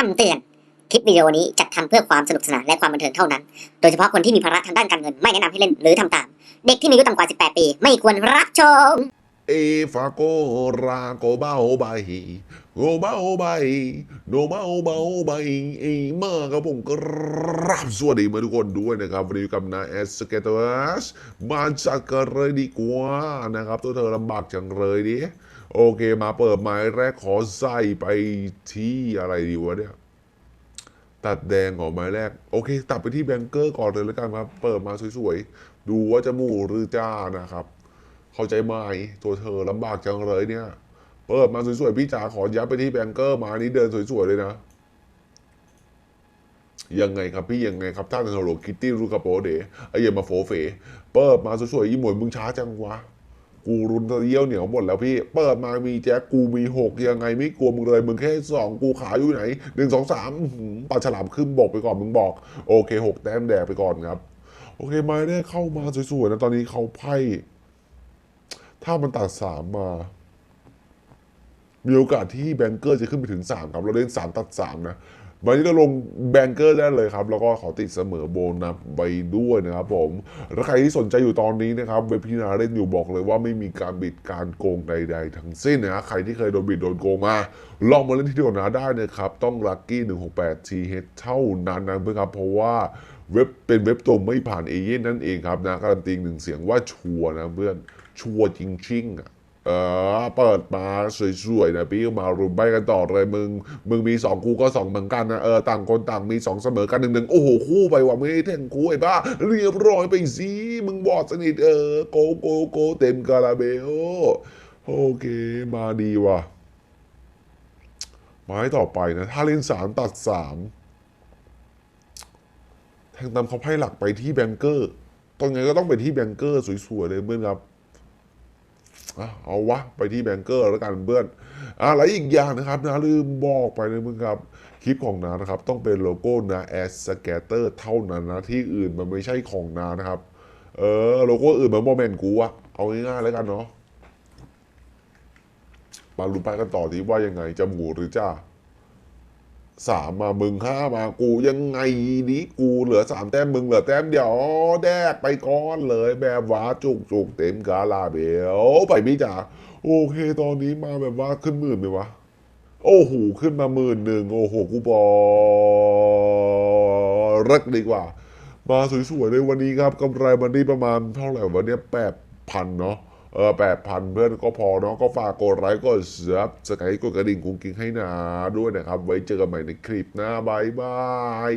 คำเตือน คลิปวิดีโอนี้จัดทำเพื่อความสนุกสนานและความบันเทิงเท่านั้น โดยเฉพาะคนที่มีภาระทางด้านการเงินไม่แนะนำให้เล่นหรือทำตาม เด็กที่มีอายุต่ำกว่า 18 ปี ไม่ควรรับชม เอฟาโกราโกบาโอไบโกบาโอไบโนบาโอบาโอไบเอมาครับผมกราบสวัสดีมาทุกคนด้วยนะครับวันนี้อยู่กับนายแอสเกตเตอร์สมาจัดกันเลยดีกว่านะครับ ตัวเธอลำบากจังเลยดิ โอเคมาเปิดไม้แรกขอใส่ไปที่อะไรดีวะเนี่ย ตัดแดงของไม้แรก โอเค ตัดไปที่แบงเกอร์ก่อนเลยแล้วกันครับ เปิดมาสวยๆ ดูว่าจะหมู่หรือจ้านะครับ เข้าใจไหมตัวเธอลำบากจังเลยเนี่ย เปิดมาสวยๆ พี่จ๋าขอยับไปที่แบงเกอร์มานี้เดินสวยๆ เลยนะ ยังไงครับพี่ยังไงครับท่านโฮโลคิตตี้รูคาโปเดไอเหี้ยมาโฟเฟ เปิดมาสวยๆยี่หมวยมึงช้าจังวะ กูรุนเยี่ยวเหนียวหมดแล้วพี่ เปิดมามีแจ็คกูมีหกยังไงไม่กลัวมึงเลยมึงแค่สองกูขาอยู่ไหนหนึ่งสองสามปลาฉลามขึ้นบกไปก่อนมึงบอก โอเคหกแต้มแดงไปก่อนครับ โอเคไม้ได้เข้ามาสวยๆนะตอนนี้เขาไพ่ถ้ามันตัดสามมา มีโอกาสที่แบงเกอร์จะขึ้นไปถึงสามครับ เราเล่นสามตัดสามนะ วันนี้เราลงแบงเกอร์ได้เลยครับ แล้วก็ขอติดเสมอโบนัสไปด้วยนะครับผมแล้วใครที่สนใจอยู่ตอนนี้นะครับเว็บพินาเล่นอยู่บอกเลยว่าไม่มีการบิดการโกงใด ๆ ทั้งสิ้นนะใครที่เคยโดนบิดโดนโกงมาลองมาเล่นที่เดียวนะได้นะครับต้องลัคกี้168 TH เท่านั้นนะเพื่อนครับเพราะว่าเว็บเป็นเว็บตัวไม่ผ่านเอเย่นนั่นเองครับนะการันตีหนึ่งเสียงว่าชัวร์นะเพื่อนชัวร์จริงๆอะ เออเปิดมาสวยๆนะพี่มารุมใบกันต่อเลยมึง มึงมีสองกูก็สองเหมือนกันนะเออต่างคนต่างมีสองเสมอกันหนึ่งหนึ่งโอ้โหคู่ไปว่ะไม่ได้แทงคู่ไอ้บ้า เรียบร้อยไปสิมึงบอดสนิทเออโกโกโกเต็มคาราเบลโอเคมาดีว่ะไม้ต่อไปนะ ถ้าเล่นสามตัดสามแทงตามเขาไพ่หลักไปที่แบงเกอร์ตรงไงก็ต้องไปที่แบงเกอร์สวยๆเลยเพื่อนครับ เอาวะไปที่แบงเกอร์แล้วกันเพื่อนอะไรอีกอย่างนะครับนะลืมบอกไปเลยมึงครับคลิปของนานะครับ ต้องเป็นโลโก้นาแอสสแกเตอร์เท่านั้นนะ ที่อื่นมันไม่ใช่ของนานะครับ เออ โลโก้อื่นมันโมเมนต์กูอะเอาง่ายๆแล้วกันเนาะมาลุ้นไปกันต่อที่ว่ายังไงจะหมูหรือจ้า สามมามึงห้ามากูยังไงดีกูเหลือสามแต้มมึงเหลือแต้มเดียวแดกไปก้อนเลยแบบว่าจุกจุกเต็มกาลาเบลไปพี่จ๋าโอเคตอนนี้มาแบบว่าขึ้นหมื่นไหมวะ โอ้โหขึ้นมาหมื่นหนึ่งโอ้โหกูบอรักดีกว่า มาสวยๆเลยวันนี้ครับกำไรมันนี่ประมาณเท่าไหร่วันนี้แปดพันเนาะ เออแปดพันเพื่อนก็พอเนาะก็ฝากกดไลค์กดซับสไครต์กดกระดิ่งกุ้งกิ้งให้นาด้วยนะครับ ไว้เจอกันใหม่ในคลิปหน้าบายบาย